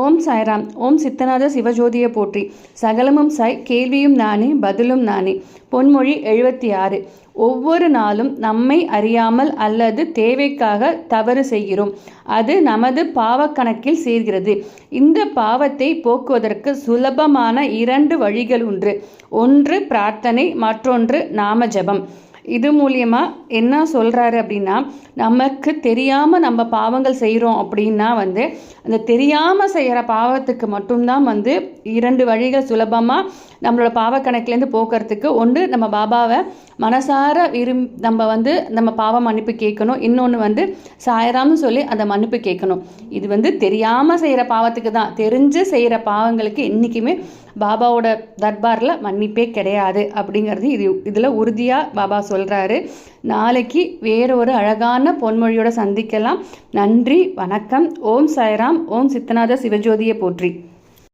ஓம் சாய்ராம். ஓம் சித்தநாத சிவஜோதியை போற்றி. சகலமும் சாய் கேள்வியும் நானே பதிலும் நானே. பொன்மொழி எழுபத்தி ஆறு ஒவ்வொரு நாளும் நம்மை அறியாமல் அல்லது தேவைக்காக தவறு செய்கிறோம். அது நமது பாவக்கணக்கில் சேர்கிறது. இந்த பாவத்தை போக்குவதற்கு சுலபமான இரண்டு வழிகள் உண்டு. ஒன்று பிரார்த்தனை மற்றொன்று நாம ஜபம். இது மூலியமாக என்ன சொல்கிறாரு அப்படின்னா நமக்கு தெரியாமல் நம்ம பாவங்கள் செய்கிறோம் அப்படின்னா வந்து அந்த தெரியாமல் செய்கிற பாவத்துக்கு மட்டும்தான் வந்து இரண்டு வழிகள் சுலபமாக நம்மளோட பாவக்கணக்கிலேருந்து போக்குறதுக்கு. ஒன்று நம்ம பாபாவை மனசார விரும் நம்ம வந்து நம்ம பாவ மன்னிப்பு கேட்கணும். இன்னொன்று வந்து சாயராம்னு சொல்லி அந்த மன்னிப்பு கேட்கணும். இது வந்து தெரியாமல் செய்கிற பாவத்துக்கு தான். தெரிஞ்சு செய்கிற பாவங்களுக்கு என்றைக்குமே பாபாவோட தர்பாரில் மன்னிப்பே கிடையாது அப்படிங்கிறது இது இதில் உறுதியாக பாபா சொல்கிறாரு நான் நாளைக்கு வேறு ஒரு அழகான பொன்மொழியோட சந்திக்கலாம். நன்றி வணக்கம். ஓம் சாய்ராம். ஓம் சித்தநாத சிவஜோதியை போற்றி.